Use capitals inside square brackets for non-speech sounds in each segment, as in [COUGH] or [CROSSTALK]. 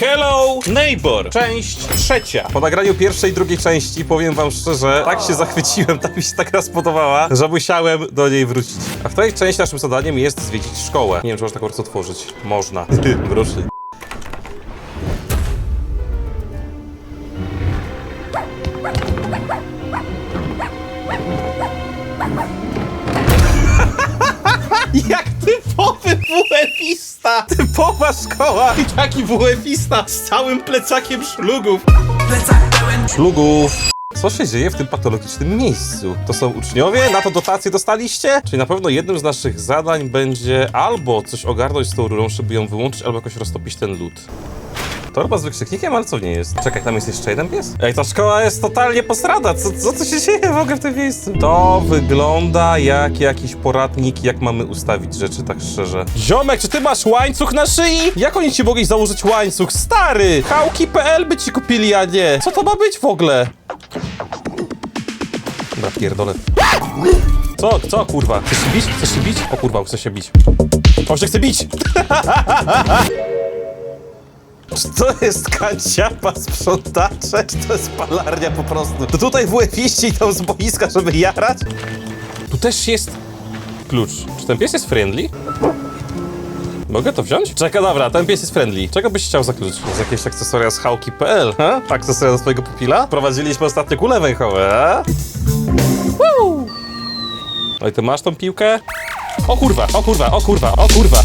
Hello Neighbor, część trzecia. Po nagraniu pierwszej i drugiej części powiem wam szczerze, tak się zachwyciłem, tak mi się tak raz podobała, że musiałem do niej wrócić. A w tej części naszym zadaniem jest zwiedzić szkołę. Nie wiem, czy można taką otworzyć. Można. [LAUGHS] Proszę. Jak WF-ista! Typowa szkoła i taki WF-ista z całym plecakiem szlugów. Szlugów. Co się dzieje w tym patologicznym miejscu? To są uczniowie? Na to dotacje dostaliście? Czyli na pewno jednym z naszych zadań będzie albo coś ogarnąć z tą rurą, żeby ją wyłączyć, albo jakoś roztopić ten lód. Torba z wykrzyknikiem, ale co nie jest? Czekaj, tam jest jeszcze jeden pies? Ej, ta szkoła jest totalnie posrada. Co, co tu się dzieje w ogóle w tym miejscu? To wygląda jak jakiś poradnik, jak mamy ustawić rzeczy, tak szczerze. Ziomek, czy ty masz łańcuch na szyi? Jak oni ci mogli założyć łańcuch? Stary! Hałki.pl by ci kupili, a nie. Co to ma być w ogóle? Na pierdolę. Co, co, kurwa? Chcesz się bić? Chcesz się bić? O kurwa, chcę się bić. O, się chce bić! [LAUGHS] Czy to jest kanciapa sprzątacze, czy to jest palarnia po prostu? To tutaj WF-iści idą z boiska, żeby jarać? Tu też jest klucz. Czy ten pies jest friendly? Mogę to wziąć? Czekaj, dobra, ten pies jest friendly. Czego byś chciał za klucz? Z jakieś akcesoria z hałki.pl, ha? Akcesoria do swojego pupila? Prowadziliśmy ostatnio kulę węchowę, a? Woo! No i ty masz tą piłkę? O kurwa, o kurwa, o kurwa, o kurwa!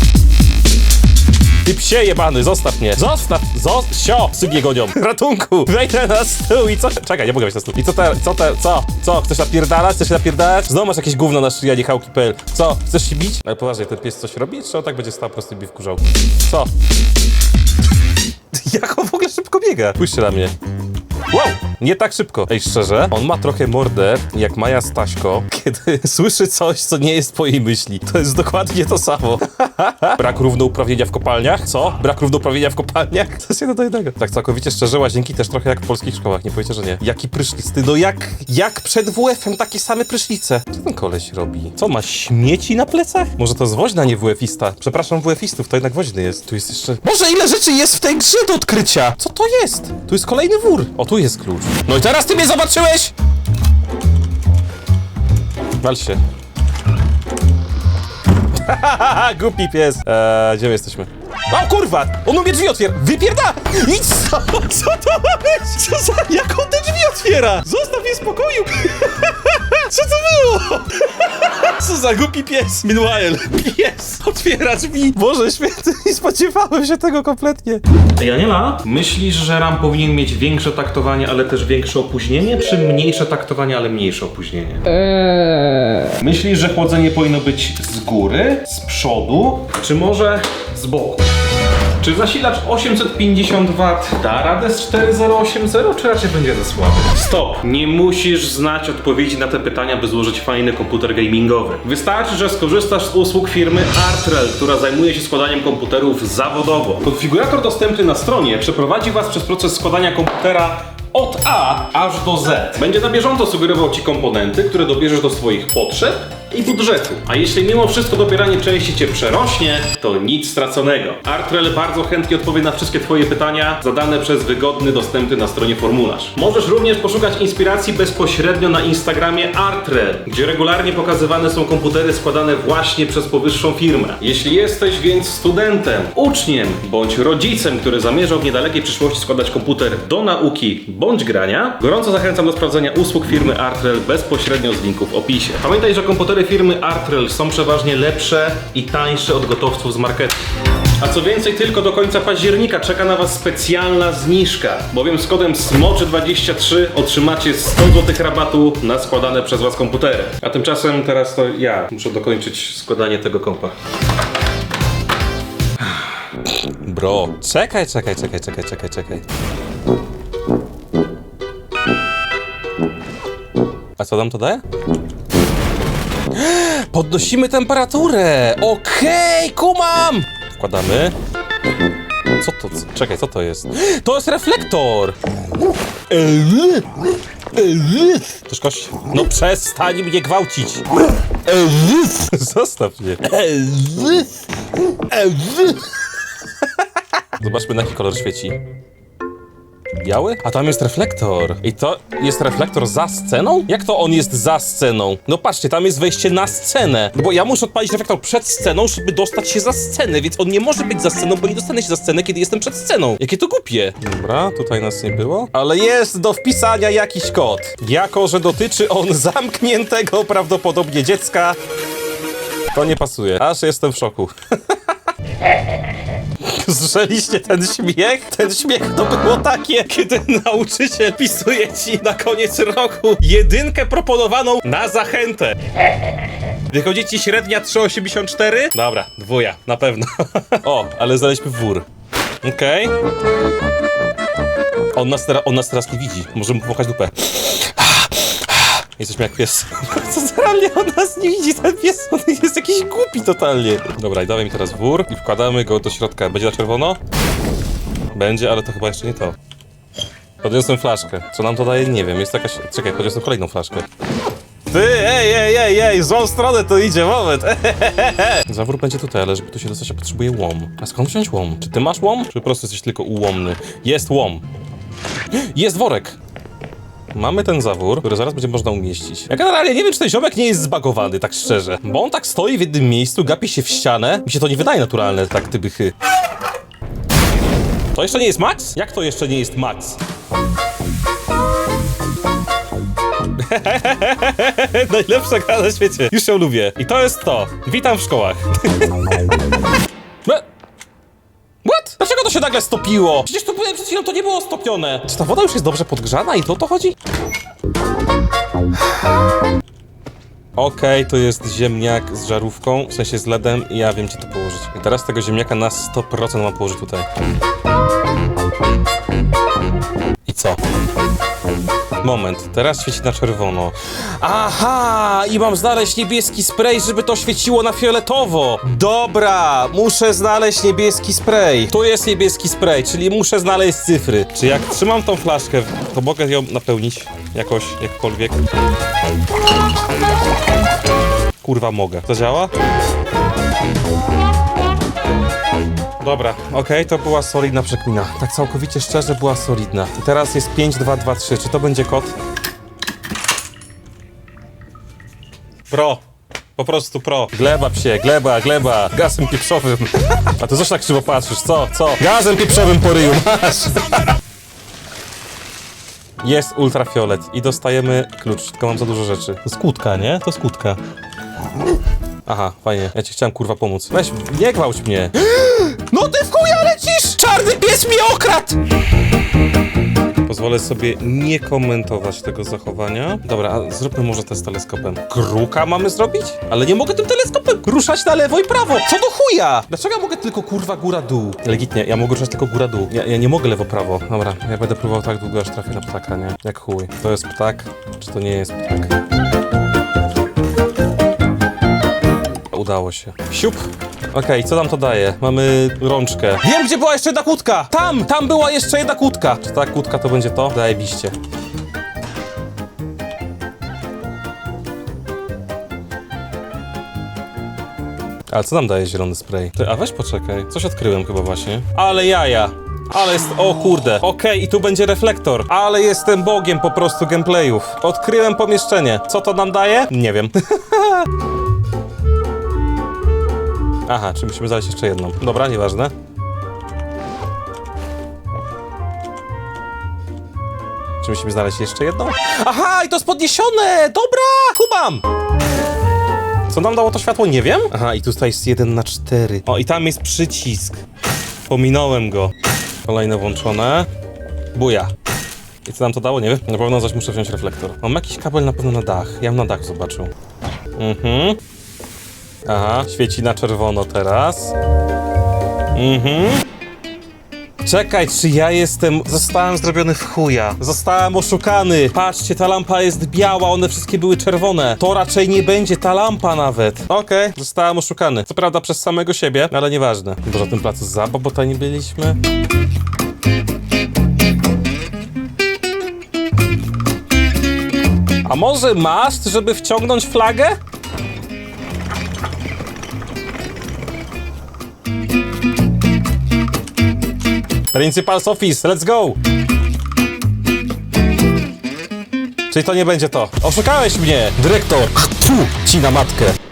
Ty psie jebany, zostaw mnie! Zostaw! Zostaw! Sio! Psy mnie gonią! Ratunku! Wejdę na stół i co? Czekaj, nie mogę wejść na stół. I co te, co te, co? Co? Chcesz napierdalać? Chcesz się napierdalać? Znowu masz jakieś gówno na szyi, a nie hałki.pl. Co? Chcesz się bić? Ale poważnie, ten pies coś robi? Czy on tak będzie stał po prostu i wkurzał? Co? [LAUGHS] Jak on w ogóle szybko biega? Spójrzcie na mnie. Wow! Nie tak szybko. Ej, szczerze, on ma trochę mordę jak Maja Staśko, [LAUGHS] kiedy słyszy coś, co nie jest po jej myśli. To jest dokładnie to samo. [LAUGHS] Brak równouprawnienia w kopalniach? Co? Brak równouprawnienia w kopalniach? To jedno do jednego. Tak całkowicie szczerze, łazienki też trochę jak w polskich szkołach, nie powiecie, że nie. Jaki prysznic? Ty, no jak, jak przed WF-em takie same prysznice. Co ten koleś robi? Co, ma śmieci na plecach? Może to jest woźna, nie WF-ista? Przepraszam WF-istów, to jednak woźny jest. Tu jest jeszcze... Boże, ile rzeczy jest w tej grze do odkrycia! Co to jest? Tu jest kolejny wór. O, tu jest klucz. No i teraz ty mnie zobaczyłeś! Wal się. [LAUGHS] Głupi pies. Eee, gdzie my jesteśmy? O kurwa! On umie drzwi otwiera! Wypierda! Co? Co to ma być? Co za... Jak on te drzwi otwiera? Zostaw mnie w spokoju! [LAUGHS] Co to było? Co za głupi pies? Meanwhile, pies otwiera drzwi. Boże święty, nie spodziewałem się tego kompletnie. Ej, Aniela, myślisz, że RAM powinien mieć większe taktowanie, ale też większe opóźnienie, czy mniejsze taktowanie, ale mniejsze opóźnienie? Myślisz, że chłodzenie powinno być z góry, z przodu, czy może z boku? Czy zasilacz 850 W da radę z 4080, czy raczej będzie za słaby? Stop! Nie musisz znać odpowiedzi na te pytania, by złożyć fajny komputer gamingowy. Wystarczy, że skorzystasz z usług firmy Artrel, która zajmuje się składaniem komputerów zawodowo. Konfigurator dostępny na stronie przeprowadzi Was przez proces składania komputera od A aż do Z. Będzie na bieżąco sugerował Ci komponenty, które dobierzesz do swoich potrzeb i budżetu. A jeśli mimo wszystko dobieranie części Cię przerośnie, to nic straconego. Artrel bardzo chętnie odpowie na wszystkie Twoje pytania zadane przez wygodny, dostępny na stronie formularz. Możesz również poszukać inspiracji bezpośrednio na Instagramie Artrel, gdzie regularnie pokazywane są komputery składane właśnie przez powyższą firmę. Jeśli jesteś więc studentem, uczniem bądź rodzicem, który zamierzał w niedalekiej przyszłości składać komputer do nauki bądź grania, gorąco zachęcam do sprawdzenia usług firmy Artrel bezpośrednio z linku w opisie. Pamiętaj, że komputery firmy Artrel są przeważnie lepsze i tańsze od gotowców z marketu. A co więcej, tylko do końca października czeka na Was specjalna zniżka, bowiem z kodem SMOCZY23 otrzymacie 100 zł rabatu na składane przez Was komputery. A tymczasem teraz to ja muszę dokończyć składanie tego kompa. Bro, czekaj, czekaj, czekaj, czekaj, czekaj, czekaj. A co nam to daje? Podnosimy temperaturę! Okej, kumam! Wkładamy. Co to? co- Czekaj, co to jest? To jest reflektor! Toż kość. No przestań mnie gwałcić! Zostaw mnie! Zobaczmy na jaki kolor świeci. Biały? A tam jest reflektor. I to jest reflektor za sceną? Jak to on jest za sceną? No patrzcie, tam jest wejście na scenę. Bo ja muszę odpalić reflektor przed sceną, żeby dostać się za scenę, więc on nie może być za sceną, bo nie dostanę się za scenę, kiedy jestem przed sceną. Jakie to głupie. Dobra, tutaj nas nie było. Ale jest do wpisania jakiś kod. Jako, że dotyczy on [LAUGHS] zamkniętego prawdopodobnie dziecka, to nie pasuje. Aż jestem w szoku. [LAUGHS] Słyszeliście ten śmiech? Ten śmiech to było takie, kiedy nauczyciel pisuje ci na koniec roku jedynkę proponowaną na zachętę. Wychodzi ci średnia 3,84? Dobra, dwuja, na pewno. o, ale znaleźliśmy wór. Okej. On, nas teraz, on nas teraz nie widzi. Możemy mu dupę. Jesteśmy jak pies. [LAUGHS] Co za realnie on nas nie widzi, ten pies, on jest jakiś głupi totalnie. Dobra, i dawaj mi teraz wór i wkładamy go do środka. Będzie na czerwono? Będzie, ale to chyba jeszcze nie to. Podniosłem flaszkę. Co nam to daje? Nie wiem. Jest jakaś... Czekaj, podniosłem kolejną flaszkę. Ty, ej, ej, ej, ej, złą stronę to idzie, moment. [LAUGHS] Zawór będzie tutaj, ale żeby tu się dostać, ja potrzebuję łom. A skąd wziąć łom? Czy ty masz łom? Czy po prostu jesteś tylko ułomny? Jest łom. [GASPS] Jest worek. Mamy ten zawór, który zaraz będzie można umieścić. Ja generalnie nie wiem, czy ten ziomek nie jest zbagowany, tak szczerze. Bo on tak stoi w jednym miejscu, gapi się w ścianę. Mi się to nie wydaje naturalne, tak ty bychy. To jeszcze nie jest Max? Jak to jeszcze nie jest Max? [LAUGHS] Najlepsza gra na świecie. Już ją lubię. I to jest to. Witam w szkołach. [LAUGHS] Dlaczego to się nagle stopiło? Przecież było przed chwilą to nie było stopione. Czy ta woda już jest dobrze podgrzana i to o to chodzi? Okej, to jest ziemniak z żarówką, w sensie z ledem i ja wiem gdzie to położyć. I teraz tego ziemniaka na 100% mam położyć tutaj. Moment, teraz świeci na czerwono. Aha! I mam znaleźć niebieski spray, żeby to świeciło na fioletowo. Dobra, muszę znaleźć niebieski spray. Tu jest niebieski spray, czyli muszę znaleźć cyfry. Czy jak trzymam tą flaszkę, to mogę ją napełnić jakoś, jakkolwiek? Kurwa, mogę. To działa? Dobra, okej, to była solidna przekmina. Tak całkowicie szczerze była solidna. I teraz jest 5, 2, 2, 3. Czy to będzie kod? Pro. Po prostu pro. Gleba psie, gleba, gleba. Gazem pieprzowym. [LAUGHS] A ty coś tak krzywo patrzysz, co? Co? Gazem pieprzowym po ryju, masz! Jest ultrafiolet i dostajemy klucz, tylko mam za dużo rzeczy. To skłutka, nie? To skłutka. Aha, fajnie. Ja ci chciałem kurwa pomóc. Weź, nie gwałć mnie. [GASPS] No ty w chuja lecisz! Czarny pies mi okradł! Pozwolę sobie nie komentować tego zachowania. Dobra, a zróbmy może to z teleskopem. Kruka mamy zrobić? Ale nie mogę tym teleskopem ruszać na lewo i prawo. Co do chuja? Dlaczego ja mogę tylko kurwa góra-dół? Legitnie, ja mogę ruszać tylko góra-dół. Ja, ja nie mogę lewo-prawo. Dobra, ja będę próbował tak długo, aż trafię na ptaka, nie? Jak chuj. To jest ptak, czy to nie jest ptak? Udało się. Siup. Okej, co nam to daje? Mamy rączkę. Wiem, gdzie była jeszcze jedna kłódka! Tam! Tam była jeszcze jedna kłódka! Czy ta kłódka to będzie to? Zajebiście. Ale co nam daje zielony spray? Ty, a weź poczekaj. Coś odkryłem chyba właśnie. Ale jaja! Ale jest... O kurde. Okej, i tu będzie reflektor. Ale jestem bogiem po prostu gameplayów. Odkryłem pomieszczenie. Co to nam daje? Nie wiem. [LAUGHS] Aha, czy musimy znaleźć jeszcze jedną. Dobra, nieważne. Czy musimy znaleźć jeszcze jedną? Aha, i to jest podniesione! Dobra, kumam! Co nam dało to światło? Nie wiem. Aha, i tutaj jest 1 na 4. O, i tam jest przycisk. Pominąłem go. Kolejne włączone. Buja. I co nam to dało? Nie wiem. Na pewno coś muszę wziąć reflektor. Mam jakiś kabel na pewno na dach. Ja bym na dach zobaczył. Mhm. Aha, świeci na czerwono teraz. Mhm. Czekaj, czy ja jestem... Zostałem zrobiony w chuja. Zostałem oszukany. Patrzcie, ta lampa jest biała, one wszystkie były czerwone. To raczej nie będzie ta lampa nawet. Okej, zostałem oszukany. Co prawda przez samego siebie, ale nieważne. Poza tym placu zabaw, bo nie byliśmy. A może maszt, żeby wciągnąć flagę? Principal's office, let's go! Czyli to nie będzie to. Oszukałeś mnie, dyrektor! Tu, ci na matkę.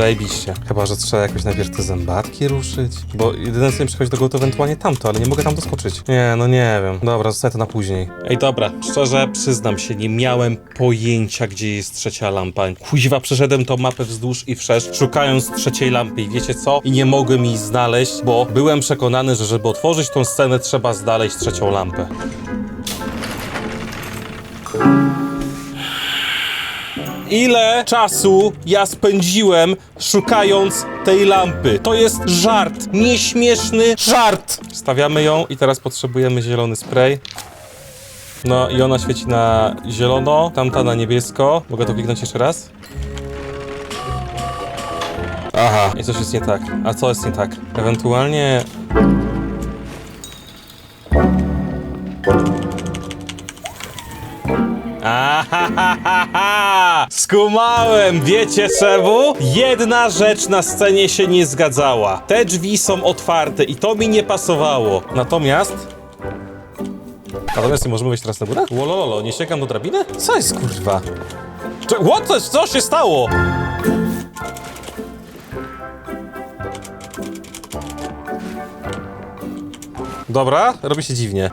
Zajebiście. Chyba, że trzeba jakoś najpierw te zębatki ruszyć. Bo jedyne co mi przychodzi do głowy to ewentualnie tamto, ale nie mogę tam doskoczyć. Nie, no nie wiem. Dobra, zostaję to na później. Ej, dobra, szczerze przyznam się, nie miałem pojęcia, gdzie jest trzecia lampa. Kuźwa, przeszedłem tą mapę wzdłuż i wszerz, szukając trzeciej lampy i wiecie co? I nie mogłem jej znaleźć, bo byłem przekonany, że żeby otworzyć tą scenę, trzeba znaleźć trzecią lampę. Ile czasu ja spędziłem szukając tej lampy? To jest żart, nieśmieszny żart. Stawiamy ją i teraz potrzebujemy zielony spray. No i ona świeci na zielono, tamta na niebiesko. Mogę to kliknąć jeszcze raz? Aha, i coś jest nie tak. A co jest nie tak? Ewentualnie... Ahahaha! Skumałem! Wiecie czemu? Jedna rzecz na scenie się nie zgadzała. Te drzwi są otwarte i to mi nie pasowało. Natomiast... Natomiast nie możemy wejść teraz na górę? Łolololo, nie sięgam do drabiny? Co jest kurwa? Cze- What? the- Co się stało? Dobra, robi się dziwnie.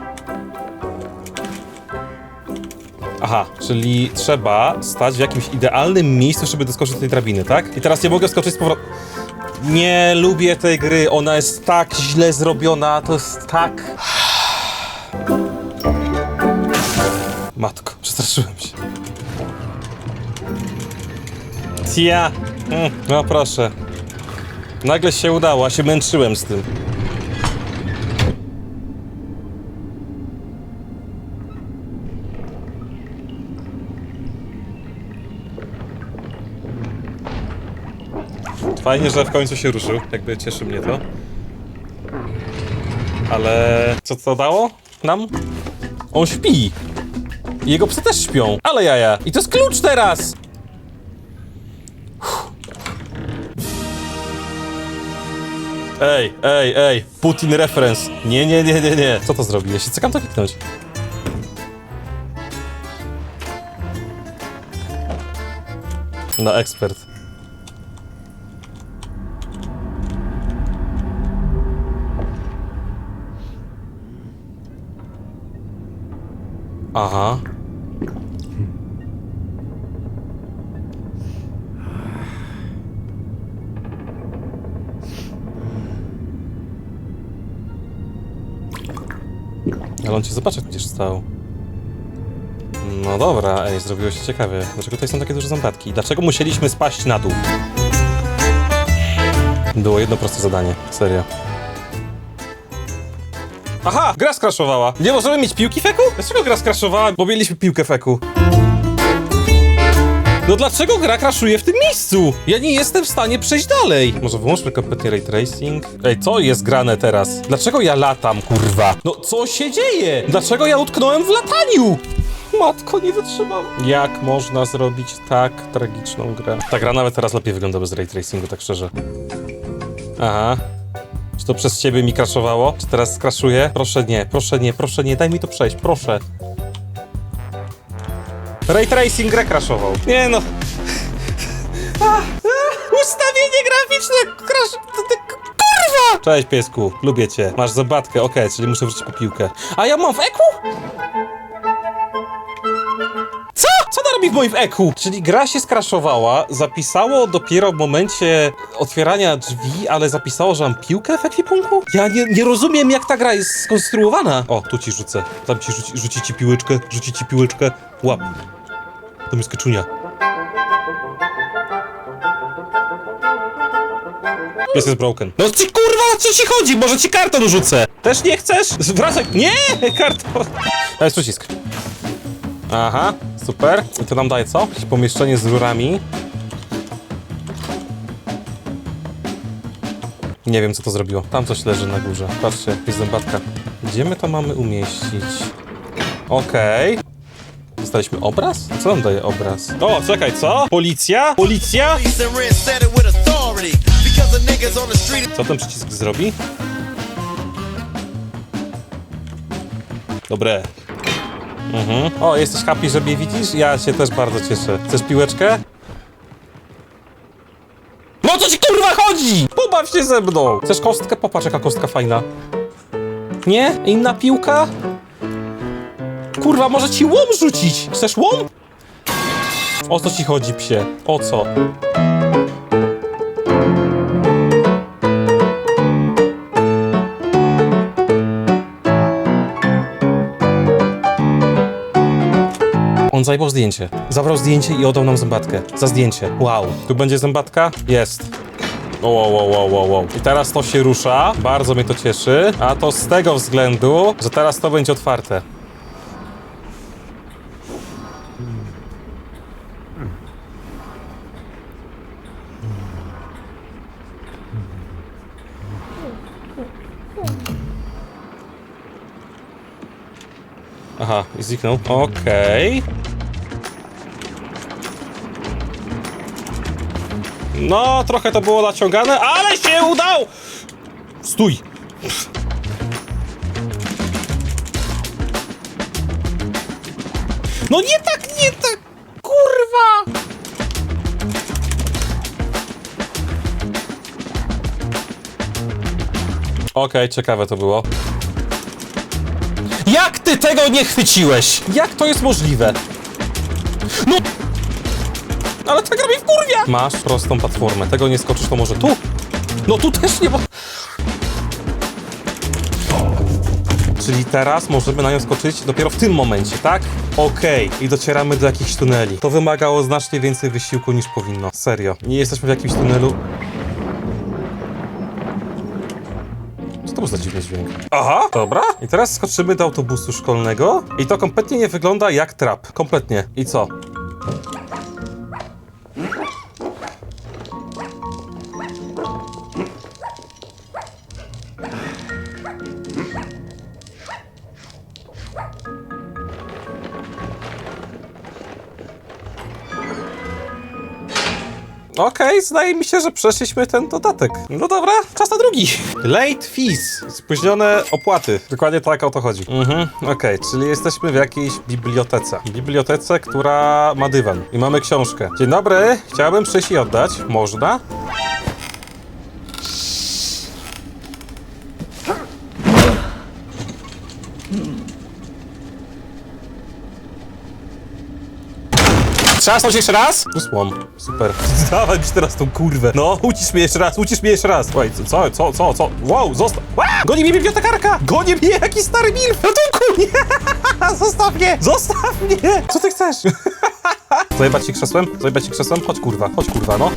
Aha, czyli trzeba stać w jakimś idealnym miejscu, żeby doskoczyć do tej drabiny, tak? I teraz nie mogę skoczyć z powrotem. Nie lubię tej gry, ona jest tak źle zrobiona, to jest tak... Matko, przestraszyłem się. Tia! Mm, no proszę. Nagle się udało, a się męczyłem z tym. Fajnie, że w końcu się ruszył, jakby cieszy mnie to. Ale co to dało nam? On śpi. Jego psy też śpią. Ale jaja. I to jest klucz teraz! Ej, ej, ej. Putin reference. Nie, nie, nie, nie, nie. Co to zrobi? Ja się cykam to kliknąć. No, ekspert. Aha. Ale on cię zobaczy, gdzieś stał. No dobra, ej, zrobiło się ciekawie. Dlaczego tutaj są takie duże zębatki? Dlaczego musieliśmy spaść na dół? Było jedno proste zadanie, serio. Aha, gra skraszowała. Nie możemy mieć piłki feku? Dlaczego gra skraszowała? Bo mieliśmy piłkę feku. No dlaczego gra kraszuje w tym miejscu? Ja nie jestem w stanie przejść dalej. Może wyłączmy kompletnie ray tracing? Ej, co jest grane teraz? Dlaczego ja latam, kurwa? No co się dzieje? Dlaczego ja utknąłem w lataniu? Matko, nie wytrzymam. Jak można zrobić tak tragiczną grę? Ta gra nawet teraz lepiej wygląda bez ray tracingu, tak szczerze. Aha. Czy to przez ciebie mi crashowało? Czy teraz skraszuje? Proszę nie, proszę nie, proszę nie, daj mi to przejść, proszę. Ray Tracing grę crashował. Nie no. [LAUGHS] Ustawienie graficzne t- Kurwa! Cześć piesku, lubię cię. Masz zabawkę, okej, czyli muszę wrócić po piłkę. A ja mam w eku? Co? Ona robi w moim eku? Czyli gra się skraszowała, zapisało dopiero w momencie otwierania drzwi, ale zapisało, że mam piłkę w ekwipunku? Ja nie, nie rozumiem, jak ta gra jest skonstruowana. O, tu ci rzucę. Tam ci rzuci, rzuci ci piłeczkę, rzuci ci piłeczkę. Łap. To jest keczunia. Pies jest broken. No ci kurwa, o co ci chodzi? Może ci karton rzucę. Też nie chcesz? Wracaj. Nie! Karton. To jest przycisk. Aha, super. I to nam daje co? Jakieś pomieszczenie z rurami. Nie wiem, co to zrobiło. Tam coś leży na górze. Patrzcie, jest zębatka. Gdzie my to mamy umieścić? Okej. Dostaliśmy obraz? Co nam daje obraz? O, czekaj, co? Policja? Policja? Co ten przycisk zrobi? Dobre. Mhm. O, jesteś happy, że mnie widzisz? Ja się też bardzo cieszę. Chcesz piłeczkę? No co ci kurwa chodzi? Pobaw się ze mną! Chcesz kostkę? Popatrz jaka kostka fajna. Nie? Inna piłka? Kurwa, może ci łom rzucić? Chcesz łom? O co ci chodzi, psie? O co? On zdjęcie. Zabrał zdjęcie i oddał nam zębatkę. Za zdjęcie. Wow. Tu będzie zębatka? Jest. Wow, wow, wow, wow, wow. I teraz to się rusza. Bardzo mnie to cieszy. A to z tego względu, że teraz to będzie otwarte. Aha, i zniknął. Okej. No, trochę to było naciągane, ale się udał! Stój! No nie tak, nie tak! Kurwa! Okej, ciekawe to było. Jak ty tego nie chwyciłeś? Jak to jest możliwe? No! Ale ta gra mnie wkurwia! Masz prostą platformę. Tego nie skoczysz, to może tu? No tu też nie ma... Czyli teraz możemy na nią skoczyć dopiero w tym momencie, tak? Okej, i docieramy do jakichś tuneli. To wymagało znacznie więcej wysiłku niż powinno. Serio. Nie jesteśmy w jakimś tunelu. Co to był za dziwny dźwięk? Aha, dobra. I teraz skoczymy do autobusu szkolnego i to kompletnie nie wygląda jak trap. Kompletnie. I co? Okej, zdaje mi się, że przeszliśmy ten dodatek. No dobra, czas na drugi. Late fees. Spóźnione opłaty. Dokładnie tak o to chodzi. Mhm, okej, czyli jesteśmy w jakiejś bibliotece. Bibliotece, która ma dywan. I mamy książkę. Dzień dobry, chciałbym przyjść i oddać. Można? Trzasnąć jeszcze raz? Wysłam. Super. [LAUGHS] Dawaj mi teraz tą kurwę. No, ucisz mnie jeszcze raz, ucisz mnie jeszcze raz. Słuchaj, co, co, co, co? Wow, zostaw. Ła! Goni mnie bibliotekarka! Goni mnie jakiś stary milf! Ratunku! [LAUGHS] Nie! Zostaw mnie! Zostaw mnie! Co ty chcesz? [LAUGHS] Zajebać ci krzesłem? Zajebać ci krzesłem? Chodź kurwa, chodź kurwa, no.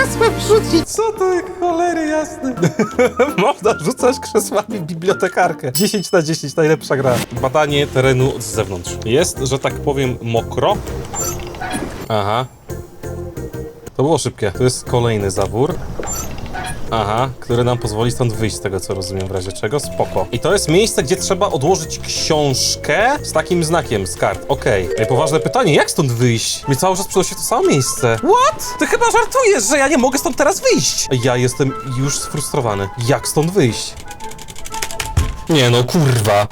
Krzesłem rzucić? Co to jak cholery jasne? [LAUGHS] można rzucać krzesłami w bibliotekarkę. 10 na 10, najlepsza gra. Badanie terenu z zewnątrz. Jest, że tak powiem, mokro. Aha. To było szybkie. Tu jest kolejny zawór. Aha, który nam pozwoli stąd wyjść, z tego co rozumiem, w razie czego. Spoko. I to jest miejsce, gdzie trzeba odłożyć książkę z takim znakiem z kart. Okej. Okay. Poważne pytanie, jak stąd wyjść? Mi cały czas przynosi to samo miejsce. What? Ty chyba żartujesz, że ja nie mogę stąd teraz wyjść. Ja jestem już sfrustrowany. Jak stąd wyjść? Nie no, kurwa.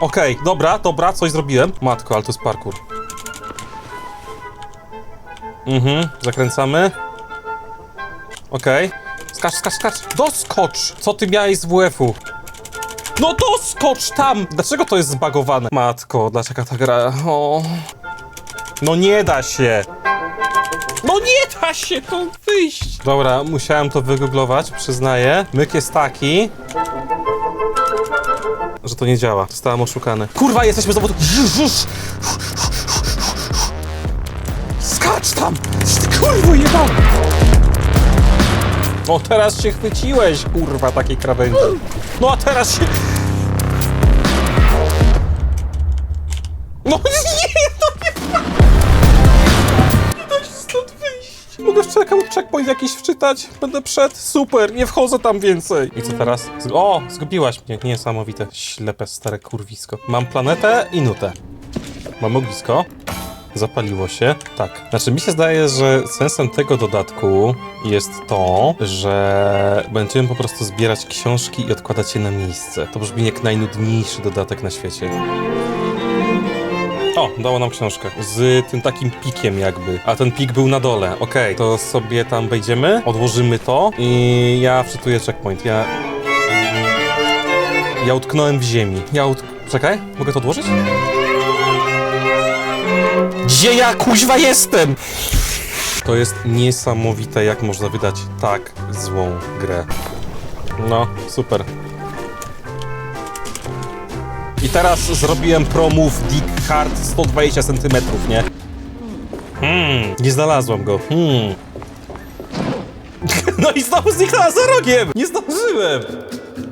Okej, dobra, dobra, coś zrobiłem. Matko, ale to jest parkour. Mhm, zakręcamy. Okej. Skacz, skacz, skacz. Doskocz! Co ty miałeś z WF-u? No doskocz tam! Dlaczego to jest zbagowane? Matko, dlaczego ta gra? O. No nie da się! No nie da się to wyjść! Dobra, musiałem to wygooglować, przyznaję. Myk jest taki... Że to nie działa. Zostałem oszukany. Kurwa, jesteśmy znowu tu... Skacz tam! Kurwa, jebany! O, teraz się chwyciłeś, kurwa, takiej krawędzi. No, a teraz się... No [LAUGHS] nie, no nie... Nie da się stąd wyjść. Mogę w check- checkpoint jakiś wczytać? Będę przed? Super, nie wchodzę tam więcej. I co teraz? O, zgubiłaś mnie. Niesamowite. Ślepe, stare kurwisko. Mam planetę i nutę. Mam ognisko. Zapaliło się? Tak. Znaczy, mi się zdaje, że sensem tego dodatku jest to, że będziemy po prostu zbierać książki i odkładać je na miejsce. To brzmi jak najnudniejszy dodatek na świecie. O, dało nam książkę. Z tym takim pikiem jakby. A ten pik był na dole. Okej, to sobie tam wejdziemy, odłożymy to i ja wczytuję checkpoint. Ja... Ja utknąłem w ziemi. Ja utk... Czekaj, mogę to odłożyć? Gdzie ja kuźwa jestem? To jest niesamowite, jak można wydać tak złą grę. No, super. I teraz zrobiłem promów Dick Hard 120 cm, nie? Hmm, nie znalazłam go. Hmm. [LAUGHS] No i znowu zniknęła za rogiem! Nie zdążyłem!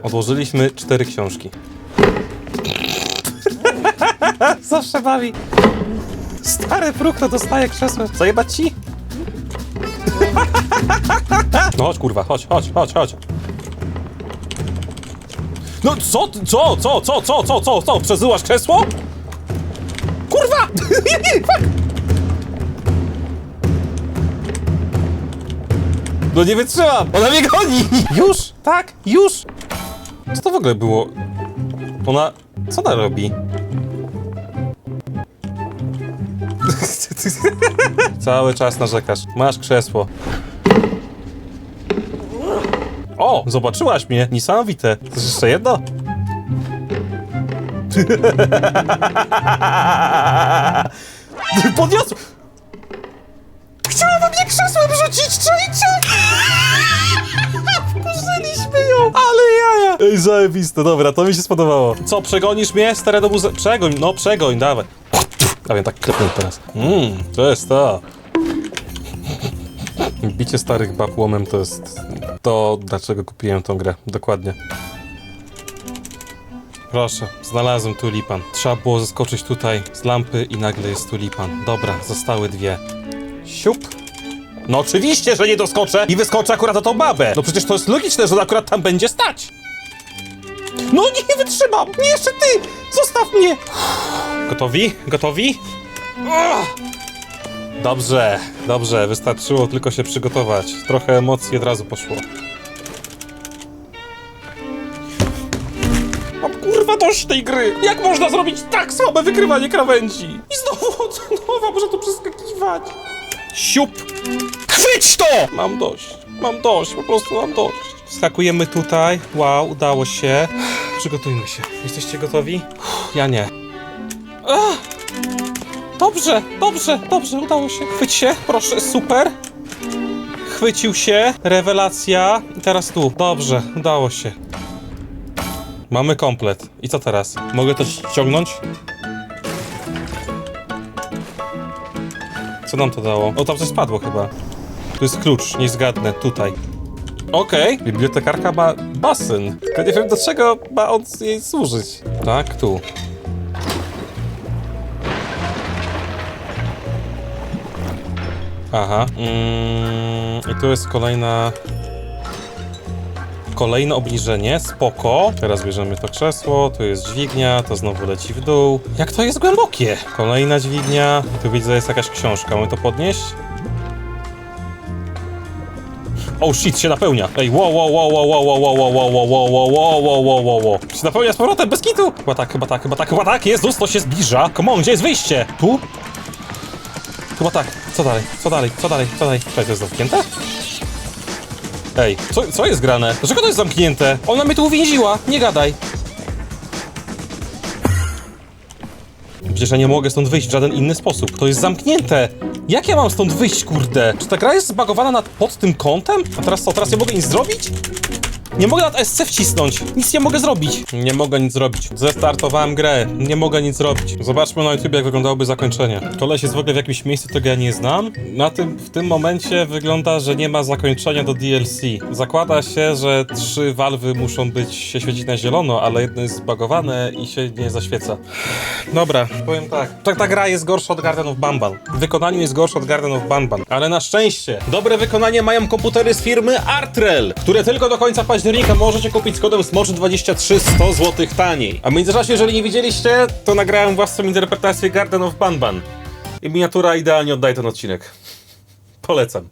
Odłożyliśmy cztery książki. Zawsze bawi. Stary próg to dostaje krzesło. Zajebać ci? No chodź kurwa, chodź, chodź, chodź, chodź. No co, ty- co, co, co, co, co, co, co, przezyłasz krzesło? Kurwa! Fuck! [LAUGHS] No nie wytrzymam! Ona mnie goni! Już? Tak? Już? Co to w ogóle było? Ona... Co ona robi? [LAUGHS] Cały czas narzekasz. Masz krzesło. O! Zobaczyłaś mnie! Niesamowite. Chcesz jeszcze jedno? [LAUGHS] Podniosł! Chciała we mnie krzesłem rzucić, czajcie! [LAUGHS] Wkurzyliśmy ją! Ale jaja! Ej, zajebiste, dobra, to mi się spodobało. Co, przegonisz mnie? Stare do muze... Przegoń, no przegoń, dawaj. Dawaj, tak klepnę teraz. Mmm, to jest to. Bicie starych bab łomem to jest to, dlaczego kupiłem tą grę. Dokładnie. Proszę, znalazłem tulipan. Trzeba było zeskoczyć tutaj z lampy i nagle jest tulipan. Dobra, zostały dwie. Siup. No oczywiście, że nie doskoczę i wyskoczę akurat na tą babę. No przecież to jest logiczne, że akurat tam będzie stać. No nie wytrzymam! Nie jeszcze ty! Zostaw mnie! Gotowi? Gotowi? Dobrze, dobrze, wystarczyło tylko się przygotować. Trochę emocji od razu poszło. Mam kurwa dość tej gry! Jak można zrobić tak słabe wykrywanie krawędzi? I znowu [LAUGHS] od nowa, może to przeskakiwać. Siup! Chwyć to! Mam dość, mam dość, po prostu mam dość. Wskakujemy tutaj. Wow, udało się. Przygotujmy się. Jesteście gotowi? Ja nie. Ach! Dobrze, dobrze, dobrze, udało się. Chwyć się, proszę, super. Chwycił się, rewelacja. I teraz tu. Dobrze, udało się. Mamy komplet. I co teraz? Mogę to ściągnąć? Co nam to dało? O, tam coś spadło chyba. Tu jest klucz, nie zgadnę, tutaj. Okej, bibliotekarka ma basen. Tylko nie wiem do czego ma on jej służyć. Tak, tu. Aha. Mm, I tu jest kolejna. Kolejne obniżenie, spoko. Teraz bierzemy to krzesło, tu jest dźwignia, to znowu leci w dół. Jak to jest głębokie! Kolejna dźwignia, tu widzę jest jakaś książka, mamy to podnieść? Oh shit, się napełnia! Ej, wow, wow, wow, wow, wow, wow, wow, wow, wow, wow, wow, wow, wow, wow, wow, wow. Się napełnia z powrotem, bez kitu! Chyba tak, chyba tak, chyba tak, chyba tak, Jezus, to się zbliża! Come on, gdzie jest wyjście? Tu? Chyba tak. Co dalej? Co dalej? Co dalej? Co dalej? Czekaj, to jest zamknięte? Ej, co, co jest grane? Dlaczego to jest zamknięte? Ona mnie tu uwięziła. Nie gadaj. Przecież ja nie mogę stąd wyjść w żaden inny sposób. To jest zamknięte. Jak ja mam stąd wyjść, kurde? Czy ta gra jest zbagowana nad, pod tym kątem? A teraz co? Teraz nie mogę nic zrobić? Nie mogę nad SC wcisnąć. Nic nie mogę zrobić. Nie mogę nic zrobić. Zestartowałem grę. Nie mogę nic zrobić. Zobaczmy na YouTube, jak wyglądałoby zakończenie. Koleś jest w ogóle w jakimś miejscu, tego ja nie znam. Na tym, w tym momencie wygląda, że nie ma zakończenia do DLC. Zakłada się, że trzy walwy muszą być się świecić na zielono, ale jedno jest zbagowane i się nie zaświeca. Dobra, powiem tak. Ta, ta gra jest gorsza od Garden of Banban. W wykonaniu jest gorsza od Garden of Banban. Ale na szczęście dobre wykonanie mają komputery z firmy Artrel, które tylko do końca października możecie kupić z kodem SMOCZ23 100 zł taniej. A w międzyczasie, jeżeli nie widzieliście, to nagrałem własną interpretację Garden of Banban. I miniatura idealnie oddaje ten odcinek. Polecam.